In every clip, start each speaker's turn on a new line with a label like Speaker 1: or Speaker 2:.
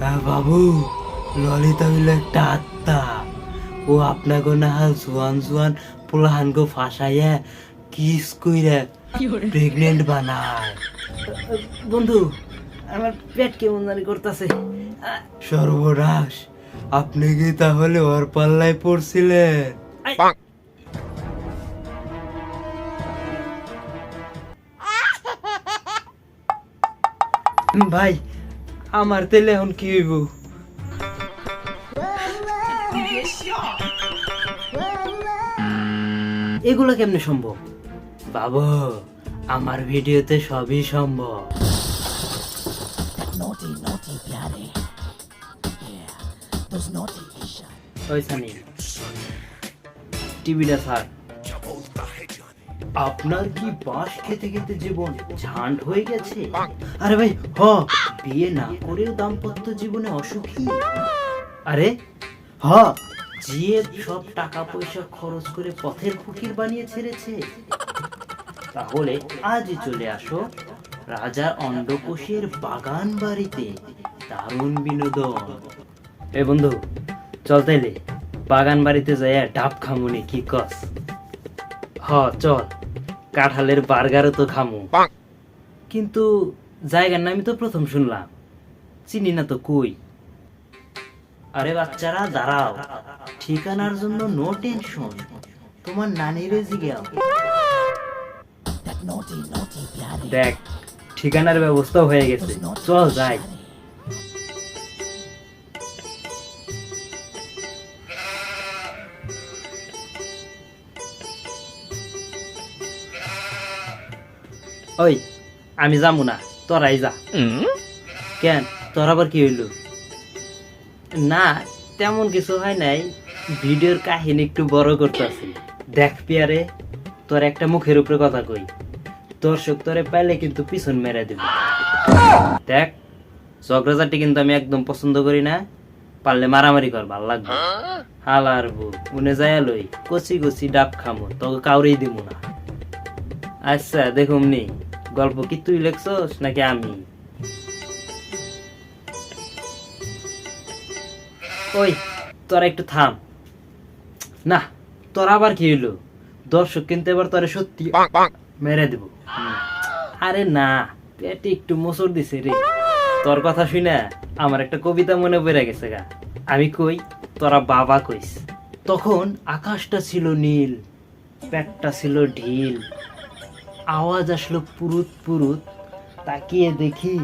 Speaker 1: হ্যাঁ বাবু ললিতা হইল একটা আত্মা। ও আপনাকে না জোয়ান জোয়ান পোলাহানকে ফাঁসাইয়া কিস কইরা প্রেগনেন্ট বানায়।
Speaker 2: বন্ধু আমার পেট কেমন জানি করতেছে।
Speaker 1: সর্বনাশ আপনি কি তাহলে ওর পাল্লায় পড়ছিলেন? ভাই আমার তেলে এখন কি হইব?
Speaker 2: এগুলো কেমনে সম্ভব?
Speaker 1: বাবু আমার ভিডিওতে সবই সম্ভব।
Speaker 2: ওই সানি টিভিটা স্যার
Speaker 1: আপনার কি বাঁশ খেতে খেতে জীবন ঝান্ড হয়ে গেছে?
Speaker 2: আরে ভাই হ
Speaker 1: বিয়ে না করেও দাম্পত্য জীবনে অসুখী?
Speaker 2: আরে হ
Speaker 1: জিয়ে সব টাকা পয়সা খরচ করে পথের ফকির বানিয়ে ছেড়েছে। তাহলে আজই চলে আসো রাজার অন্ডকোষের বাগান বাড়িতে। দারুণ বিনোদন।
Speaker 2: এ বন্ধু চল তাইলে বাগান বাড়িতে যাইয়া ডাব খামুনি কি কস? হ চল। কাঁঠালের বার্গারও তো খামু কিন্তু জায়গার নামই তো প্রথম শুনলাম। চিনি না তো কই?
Speaker 1: আরে বাচ্চারা দাঁড়াও। ঠিকানার জন্য নো টেনশন তোমার নানিরে জিগাও
Speaker 2: দেখ ঠিকানার ব্যবস্থা হয়ে গেছে। চল যাই। ওই আমি যাব না তোরাই যা। কেন তোর আবার কি হইল? না তেমন কিছু হয় নাই ভিডিওর কাহিনী একটু বড় করতে করতেছি। দেখ পিয়ারে তোর একটা মুখের উপরে কথা কই। দর্শক তোরে পাইলে কিন্তু পিছন মেরে দিব। দেখ ঝগড়াঝাটি কিন্তু আমি একদম পছন্দ করি না। পারলে মারামারি কর ভালো লাগবে। হালার বউ উনে যায় লই কচি কচি ডাব খামো তোকে কাউরেই দিব না। আচ্ছা দেখুন নি গল্প কি তুই লেখছস নাকি আমি? ওই তোরা একটু থাম। না তোর আবার কি হইল? দর্শক কিন্তু এবার তোরে সত্যি মেরে দেব। আরে না পেটে একটু মোচড় দিছে রে। তোর কথা শুনে আমার একটা কবিতা মনে পড়ে গেছে গা। আমি কই তোরা বাবা কইস।
Speaker 1: তখন আকাশটা ছিল নীল পেটটা ছিল ঢিল। আওয়াজ আসলো পুরুত পুরুত, তাকিয়ে দেখি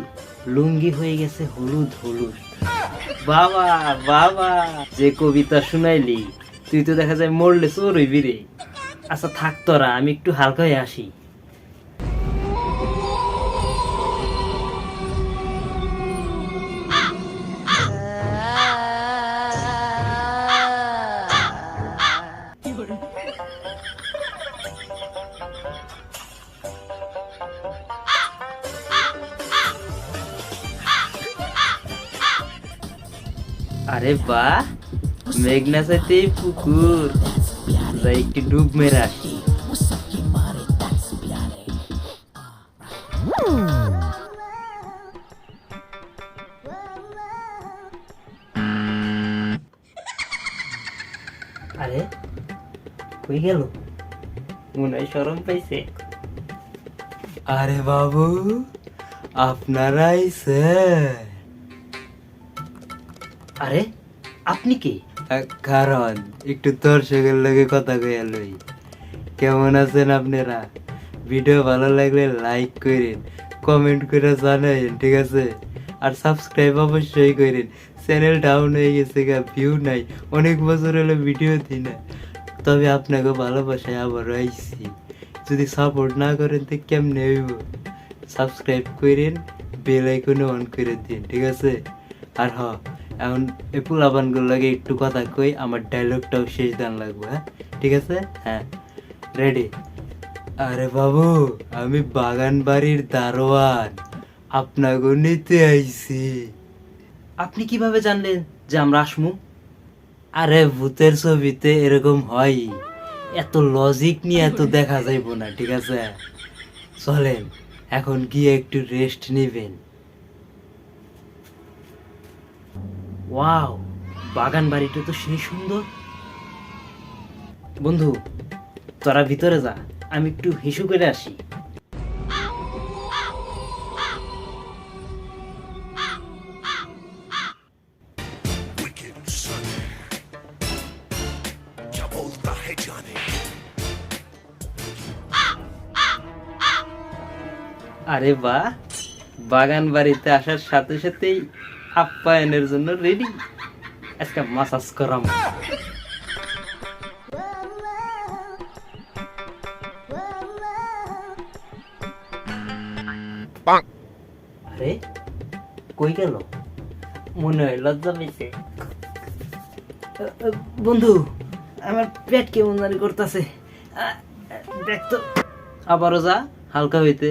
Speaker 1: লুঙ্গি হয়ে গেছে হলুদ হলুদ।
Speaker 2: বাবা বাবা, যে কবিতা শুনাইলি, তুই তো দেখা যায় মরলে চোর হইবি রে। আচ্ছা থাক তোরা, আমি একটু হালকা হয়ে আসি। আরে বাহ মেঘনা সাথে পুকুর যাই একটু ডুব মেরে আসি আরে কই গেল মনে হয় সরম পাইছে
Speaker 1: আরে বাবু আপনারাই স্যার
Speaker 2: আরে, আপনি কে?
Speaker 1: কারণ, একটু দর্শকের লগে কথা কইয়া লই। কেমন আছেন আপনারা? ভিডিও ভালো লাগলে লাইক করেন কমেন্ট করে জানাইন ঠিক আছে? আর সাবস্ক্রাইব অবশ্যই করেন চ্যানেল ডাউন হয়ে গেছে গা ভিউ নাই। অনেক বছর হলো ভিডিও দিই না। তবে আপনাকে ভালোবাসায় আবার আইছি। যদি সাপোর্ট না করেন তো কেমনে হইব? সাবস্ক্রাইব করেন বেল আইকনে অন করে দিন, ঠিক আছে? আর হ এখন এই পোলাপানগুলো লাগে একটু কথা কই, আমার ডায়লগটাও শেষ দান লাগবে হ্যাঁ? ঠিক আছে? হ্যাঁ। রেডি আরে বাবু, আমি বাগান বাড়ির দারোয়ান। আপনাকে নিতে আইছি।
Speaker 2: আপনি কীভাবে জানলেন যে আমরা আসমু?
Speaker 1: আরে ভূতের ছবিতে এরকম হয়। এত লজিক নিয়ে এত দেখা যাইব না, ঠিক আছে? চলেন, এখন গিয়ে একটু রেস্ট নেবেন।
Speaker 2: ওয়াও বাগান বাড়িটা তো সেই সুন্দর। বন্ধু তোরা ভিতরে যা আমি একটু হিসু করে আসি। আরে বাহ বাগান বাড়িতে আসার সাথে সাথেই আপ্যায়নের জন্য রেডি আজকে মাসাজ করাম আরে কই গেল মনে হয় লজ্জা পেয়েছে বন্ধু আমার পেট কেমন জানি করতেছে। দেখ তো। আবারও যা হালকা হইতে।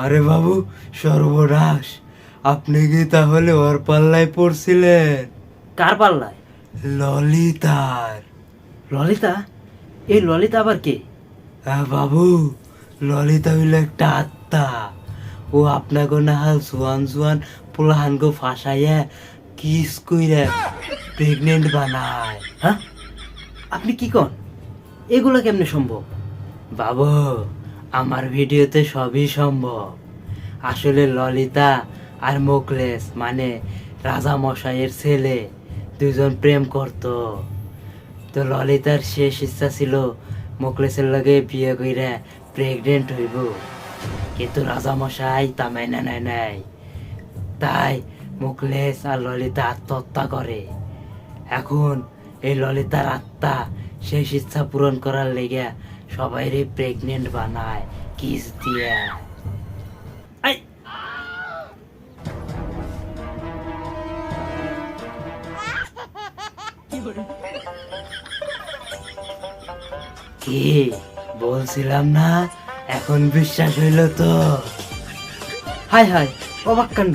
Speaker 1: আরে বাবু সর্বনাশ। আপনি কি তাহলে ওর পাল্লায় পড়ছিলেন?
Speaker 2: কার পাল্লায়?
Speaker 1: ললিতার।
Speaker 2: ললিতা? এই ললিতা আবার কে?
Speaker 1: হ্যাঁ বাবু ললিতা হইল একটা আত্মা। ও আপনাকে না হাল সুয়ান সুয়ান পোলাহানকে ফাঁসাইয়া কিস কইরা প্রেগনেন্ট বানায়।
Speaker 2: হ্যাঁ? আপনি কি কন? এগুলো কেমনে সম্ভব?
Speaker 1: বাবু আমার ভিডিওতে সবই সম্ভব। আসলে ললিতা আর মোকলেস মানে রাজা মশাইয়ের ছেলে দুজন প্রেম করত। তো ললিতার শেষ ইচ্ছা ছিল মোকলেসের লগে বিয়ে কইরা প্রেগনেন্ট হইব। কিন্তু রাজা মশাই তা মেনে নেয় নাই। তাই মুকলেশ আর ললিতা আত্মহত্যা করে। এখন এই ললিতার আত্মা শেষ ইচ্ছা পূরণ করার লেগে সবাইরে প্রেগনেন্ট বানায়, কিস দিয়ে। কি? বলছিলাম না? এখন বিশ্বাস হইল তো।
Speaker 2: হাই হাই অবাক কাণ্ড।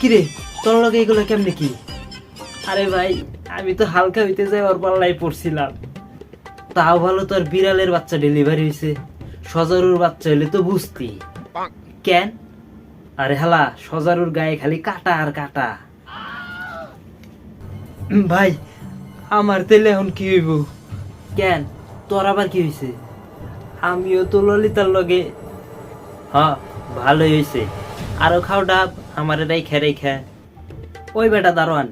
Speaker 2: কিরে তোর লগে এগুলো কেমনে কি? আরে ভাই আমি তো হালকা হইতে যাই ওর পাল্লাই পড়ছিলাম। তাও ভালো তোর বিড়ালের বাচ্চা ডেলিভারি হয়েছে সজারুর বাচ্চা হইলে তো বুঝতি। কেন? আরে হালা সজারুর গায়ে খালি কাটা আর কাটা।
Speaker 1: ভাই আমার তেলে এখন কি হইব?
Speaker 2: কেন? তোর আবার কি হয়েছে আমিও তো ললিতার লগে। হ্যাঁ ভালোই হয়েছে আরও খাও ডাব আমার এটাই খেরাই খা ওই বেটা দারোয়ান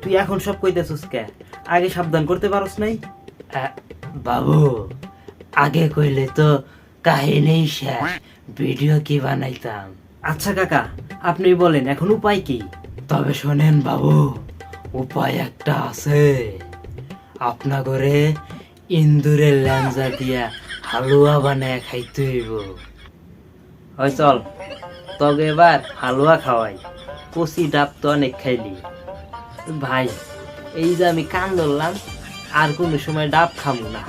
Speaker 2: তুই এখন সব কইতেছিস কে? আগে সাবধান করতে পারস নাই?
Speaker 1: বাবু আগে কইলে তো কাহিনী শেষ। ভিডিও কি বানাইতাম?
Speaker 2: আচ্ছা কাকা আপনি বলেন এখন উপায় কি?
Speaker 1: তবে শোনেন বাবু উপায় একটা আছে। আপনা করে ইন্দুরের ল্যাঞ্জা দিয়া হালুয়া বানায় খাইতে হইব।
Speaker 2: হয় চল, তবে এবার হালুয়া খাওয়াই। কচি ডাব তো অনেক খাইলি। ভাই, এই যে আমি কান ধরলাম, আর কোনো সময় ডাব খাব না।